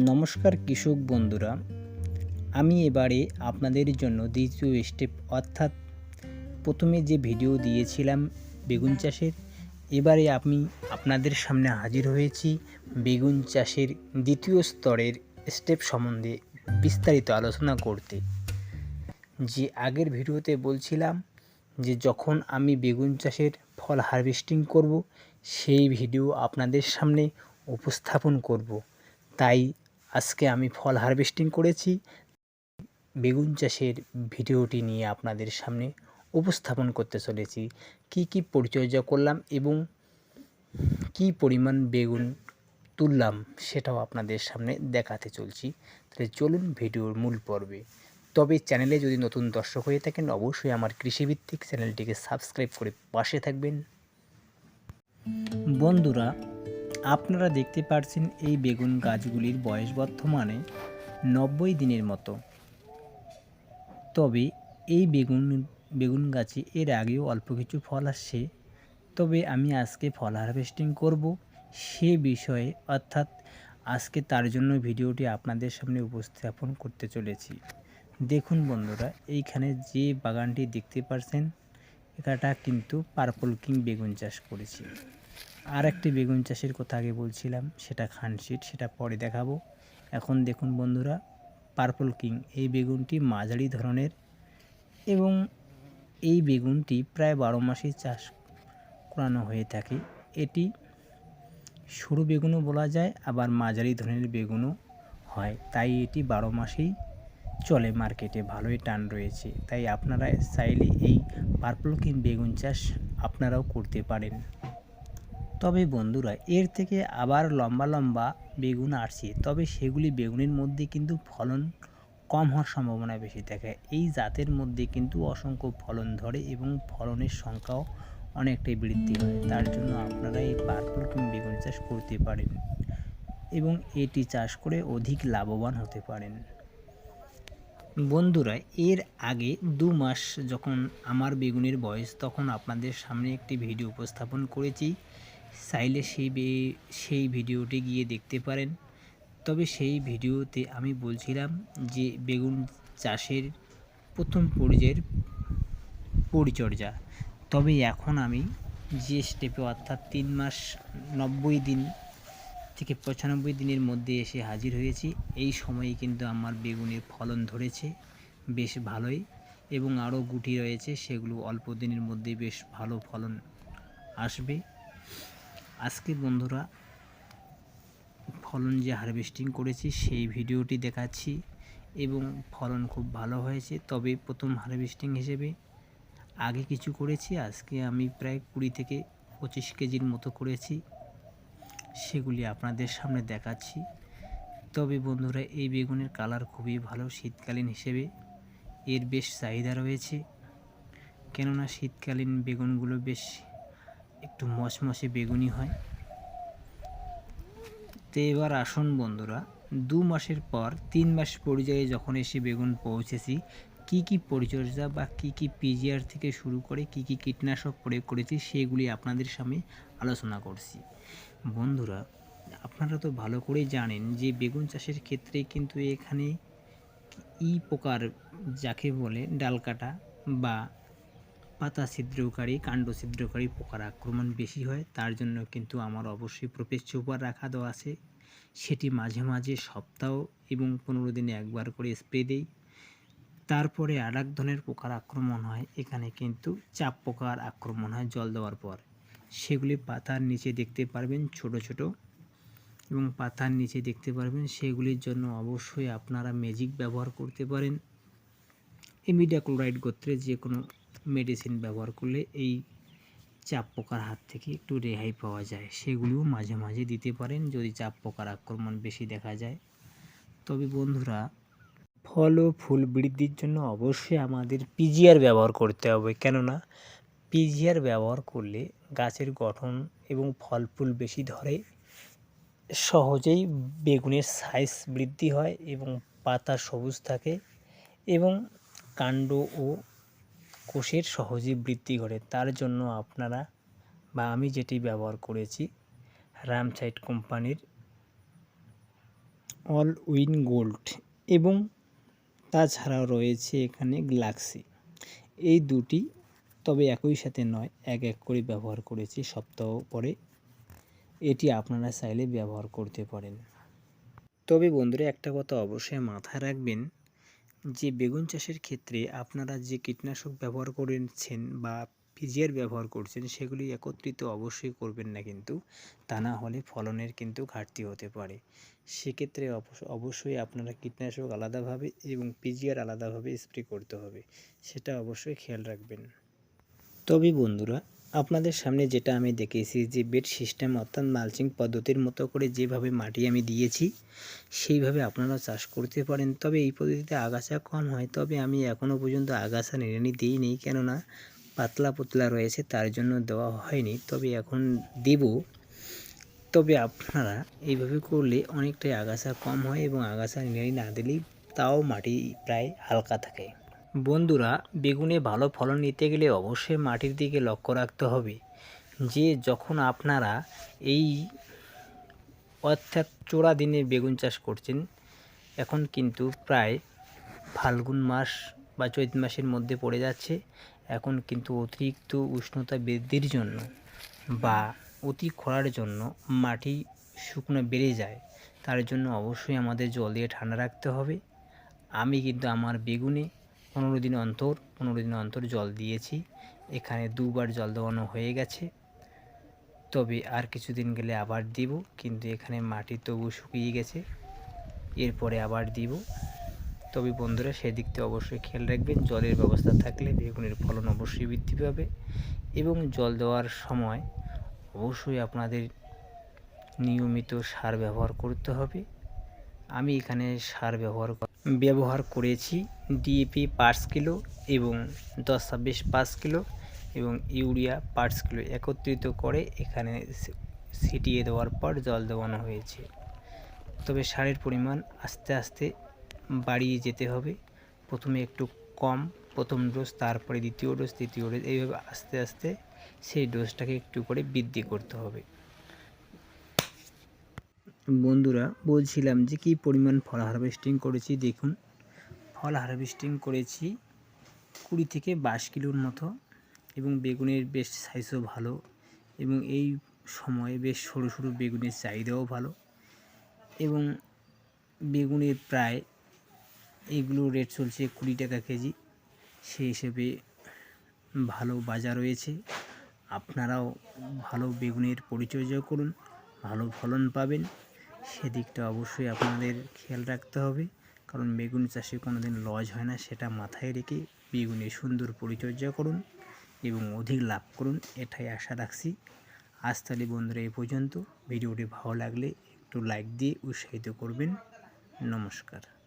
নমস্কার কৃষক বন্ধুরা, আমি এবারে আপনাদের জন্য দ্বিতীয় স্টেপ অর্থাৎ প্রথমে যে ভিডিও দিয়েছিলাম বেগুন চাষের, এবারে আমি আপনাদের সামনে হাজির হয়েছি বেগুন চাষের দ্বিতীয় স্তরের স্টেপ সম্বন্ধে বিস্তারিত আলোচনা করতে। যে আগের ভিডিওতে বলছিলাম যে যখন আমি বেগুন চাষের ফল হারভেস্টিং করব, সেই ভিডিও আপনাদের সামনে উপস্থাপন করব। তাই আজকে আমি ফল হারভেস্টিং করেছি। বেগুন চাষের ভিডিওটি নিয়ে আপনাদের সামনে উপস্থাপন করতে চলেছি। কি কি পরিচর্যা করলাম এবং কি পরিমাণ বেগুন তুললাম সেটাও আপনাদের সামনে দেখাতে চলছি। তাহলে চলুন ভিডিওর মূল পর্বে। তবে চ্যানেলে যদি নতুন দর্শক হয়ে থাকেন, অবশ্যই আমার কৃষিভিত্তিক চ্যানেলটিকে সাবস্ক্রাইব করে পাশে থাকবেন। বন্ধুরা আপনারা দেখতে পাচ্ছেন এই বেগুন গাছগুলির বয়স বর্তমানে নব্বই দিনের মতো। তবে এই বেগুন বেগুন গাছে এর আগেও অল্প কিছু ফল আসছে। তবে আমি আজকে ফল হারভেস্টিং করব সে বিষয়ে, অর্থাৎ আজকে তার জন্য ভিডিওটি আপনাদের সামনে উপস্থাপন করতে চলেছি। দেখুন বন্ধুরা, এইখানে যে বাগানটি দেখতে পাচ্ছেন এটা কিন্তু পার্পল কিং বেগুন চাষ করেছি। আর একটি বেগুন চাষের কথা আগে বলছিলাম, সেটা খানশিট সেটা পরে দেখাবো। এখন দেখুন বন্ধুরা পার্পল কিং এই বেগুনটি মাঝারি ধরনের এবং এই বেগুনটি প্রায় বারো মাসই চাষ করানো হয়ে থাকে। এটি সরু বেগুনও বলা যায়, আবার মাঝারি ধরনের বেগুনও হয়। তাই এটি বারো মাসেই চলে মার্কেটে ভালোই টান রয়েছে। তাই আপনারা চাইলে এই পার্পল কিং বেগুন চাষ আপনারাও করতে পারেন। তবে বন্ধুরা, এর থেকে আবার লম্বা লম্বা বেগুন আসছে। তবে সেগুলি বেগুনের মধ্যে কিন্তু ফলন কম হওয়ার সম্ভাবনা বেশি থাকে এই জাতের মধ্যে কিন্তু অসংখ্য ফলন ধরে এবং ফলনের সংখ্যাও অনেকটাই বৃদ্ধি হয়। তার জন্য আপনারা এই পার্পল কিং বেগুন চাষ করতে পারেন এবং এটি চাষ করে অধিক লাভবান হতে পারেন। বন্ধুরা, এর আগে দু মাস যখন আমার বেগুনের বয়স, তখন আপনাদের সামনে একটি ভিডিও উপস্থাপন করেছি। চাইলে সেই সেই ভিডিওটি গিয়ে দেখতে পারেন। তবে সেই ভিডিওতে আমি বলছিলাম যে বেগুন চাষের প্রথম পর্যায়ের পরিচর্যা। তবে এখন আমি যে স্টেপে অর্থাৎ তিন মাস নব্বই দিন থেকে পঁচানব্বই দিনের মধ্যে এসে হাজির হয়েছি, এই সময়ে কিন্তু আমার বেগুনের ফলন ধরেছে বেশ ভালোই এবং আরও গুটি রয়েছে, সেগুলো অল্প দিনের মধ্যে বেশ ভালো ফলন আসবে। আজকে বন্ধুরা ফলন যে হারভেস্টিং করেছি, সেই ভিডিওটি দেখাচ্ছি এবং ফলন খুব ভালো হয়েছে। তবে প্রথম হারভেস্টিং হিসেবে আগে কিছু করেছি, আজকে আমি প্রায় কুড়ি থেকে পঁচিশ কেজির মতো করেছি। সেগুলি আপনাদের সামনে দেখাচ্ছি। তবে বন্ধুরা, এই বেগুনের কালার খুবই ভালো শীতকালীন হিসেবে। এর বেশ চাহিদা রয়েছে। কেননা শীতকালীন বেগুনগুলো বেশ একটু মশমশে বেগুনি হয়। তো এবার আসুন বন্ধুরা, দু মাসের পর তিন মাস পর্যায়ে যখন এসে বেগুন পৌঁছেছি, কি কি পরিচর্যা বা কি কি পিজিআর থেকে শুরু করে কি কি কীটনাশক প্রয়োগ করেছি সেগুলি আপনাদের সামনে আলোচনা করছি। বন্ধুরা, আপনারা তো ভালো করেই জানেন যে বেগুন চাষের ক্ষেত্রে কিন্তু এখানে ই পোকার, যাকে বলে ডাল কাটা বা পাতা ছিদ্রকারী, কাণ্ড ছিদ্রকারী পোকার আক্রমণ বেশি হয়, তার জন্য কিন্তু আমার অবশ্যই প্রোপেস চোপার রাখা দেওয়া আছে। সেটি মাঝে মাঝে সপ্তাহ এবং পনেরো দিনে একবার করে স্প্রে দিই। তারপরে আর এক ধরনের পোকার আক্রমণ হয়, এখানে কিন্তু চাপ পোকার আক্রমণ হয় জল দেওয়ার পর। সেগুলি পাতার নিচে দেখতে পারবেন ছোট ছোট এবং পাতার নিচে দেখতে পারবেন সেগুলির জন্য অবশ্যই আপনারা ম্যাজিক ব্যবহার করতে পারেন। এমিডাক্লোরাইড গোত্রে যে কোনো মেডিসিন ব্যবহার করলে এই চাপ পোকার হাত থেকে একটু রেহাই পাওয়া যায়। সেগুলিও মাঝে মাঝে দিতে পারেন যদি চাপ পোকার আক্রমণ বেশি দেখা যায়। তবে বন্ধুরা, ফল ও ফুল বৃদ্ধির জন্য অবশ্যই আমাদের পিজিআর ব্যবহার করতে হবে। কেননা পিজিআর ব্যবহার করলে গাছের গঠন এবং ফল ফুল বেশি ধরে, সহজেই বেগুনের সাইজ বৃদ্ধি হয় এবং পাতা সবুজ থাকে এবং কাণ্ড ও কোষের সহজেই বৃদ্ধি ঘটে তার জন্য আপনারা বা আমি যেটি ব্যবহার করেছি রামসাইড কোম্পানির অল উইন গোল্ড এবং তাছাড়াও রয়েছে এখানে গ্লাক্সি। এই দুটি তবে একই সাথে নয়, এক এক করে ব্যবহার করেছি, সপ্তাহ পরে এটি আপনারা চাইলে ব্যবহার করতে পারেন। তবে বন্ধুরা, একটা কথা অবশ্যই মাথায় রাখবেন যে বেগুন চাষের ক্ষেত্রে আপনারা যে কীটনাশক ব্যবহার করেছেন বা পিজিআর ব্যবহার করছেন, সেগুলি একত্রিত অবশ্যই করবেন না কিন্তু। তা না হলে ফলনের কিন্তু ঘাটতি হতে পারে। সেক্ষেত্রে অবশ্য- অবশ্যই আপনারা কীটনাশক আলাদাভাবে এবং পিজিআর আলাদাভাবে স্প্রে করতে হবে। সেটা অবশ্যই খেয়াল রাখবেন। তবে বন্ধুরা আপনাদের সামনে যেটা আমি দেখেছি যে বেড সিস্টেম অর্থাৎ মালচিং পদ্ধতির মতো করে যেভাবে মাটি আমি দিয়েছি, সেইভাবে আপনারা চাষ করতে পারেন। তবে এই পদ্ধতিতে আগাছা কম হয়, তবে আমি এখনও পর্যন্ত আগাছা নিড়ানি দিইনি, কেননা পাতলা পাতলা রয়েছে, তার জন্য দেওয়া হয়নি, তবে এখন দেব। তবে আপনারা এইভাবে করলে অনেকটাই আগাছা কম হয় এবং আগাছা নিড়ানি না দিলেই তাও মাটি প্রায় হালকা থাকে। বন্ধুরা, বেগুনে ভালো ফলন নিতে গেলে অবশ্যই মাটির দিকে লক্ষ্য রাখতে হবে। যে যখন আপনারা এই অর্থাৎ চোরা দিনে বেগুন চাষ করছেন, এখন কিন্তু প্রায় ফাল্গুন মাস বা চৈত মাসের মধ্যে পড়ে যাচ্ছে। এখন কিন্তু অতিরিক্ত উষ্ণতা বৃদ্ধির জন্য বা অতি খরার জন্য মাটি শুকনো বেড়ে যায়। তার জন্য অবশ্যই আমাদের জল দিয়ে ঠান্ডা রাখতে হবে। আমি কিন্তু আমার বেগুনে পনেরো দিন অন্তর, পনেরো দিন অন্তর জল দিয়েছি। এখানে দুবার জল দেওয়ানো হয়ে গেছে। তবে আর কিছুদিন গেলে আবার দিব, কিন্তু এখানে মাটি তবু শুকিয়ে গেছে। এরপরে আবার দিব। তবে বন্ধুরা সেদিকটা অবশ্যই খেয়াল রাখবেন, জলের ব্যবস্থা থাকলে বেগুনের ফলন অবশ্যই বৃদ্ধি পাবে। এবং জল দেওয়ার সময় অবশ্যই আপনাদের নিয়মিত সার ব্যবহার করতে হবে। আমি এখানে সার ব্যবহার ব্যবহার করেছি ডিএপি পাঁচ কিলো এবং দশ ছাব্বিশ পাঁচ কিলো এবং ইউরিয়া পাঁচ কিলো একত্রিত করে এখানে ছিটিয়ে দেওয়ার পর জল দেওয়ানো হয়েছে। তবে সারের পরিমাণ আস্তে আস্তে বাড়িয়ে যেতে হবে। প্রথমে একটু কম, প্রথম ডোজ, তারপরে দ্বিতীয় ডোজ, তৃতীয় ডোজ, এইভাবে আস্তে আস্তে সেই ডোজটাকে একটু করে বৃদ্ধি করতে হবে। বন্ধুরা, বলছিলাম যে কী পরিমাণ ফল হারভেস্টিং করেছি, দেখুন। ফল হারভেস্টিং করেছি কুড়ি থেকে বাইশ কিলোর মতো এবং বেগুনের বেশ সাইজও ভালো এবং এই সময়ে বেশ সরু সরু বেগুনের চাহিদাও ভালো এবং বেগুনের প্রায় এগুলো রেট চলছে কুড়ি টাকা কেজি। সেই হিসেবে ভালো বাজার রয়েছে। আপনারাও ভালো বেগুনের পরিচর্যা করুন, ভালো ফলন পাবেন। সেদিকটা অবশ্যই আপনাদের খেয়াল রাখতে হবে। কারণ বেগুন চাষে কোনো দিন লজ হয় না, সেটা মাথায় রেখে বেগুনের সুন্দর পরিচর্যা করুন এবং অধিক লাভ করুন, এটাই আশা রাখছি। আজ তাহলে বন্ধুরা এ পর্যন্ত। ভিডিওটি ভালো লাগলে একটু লাইক দিয়ে উৎসাহিত করবেন। নমস্কার।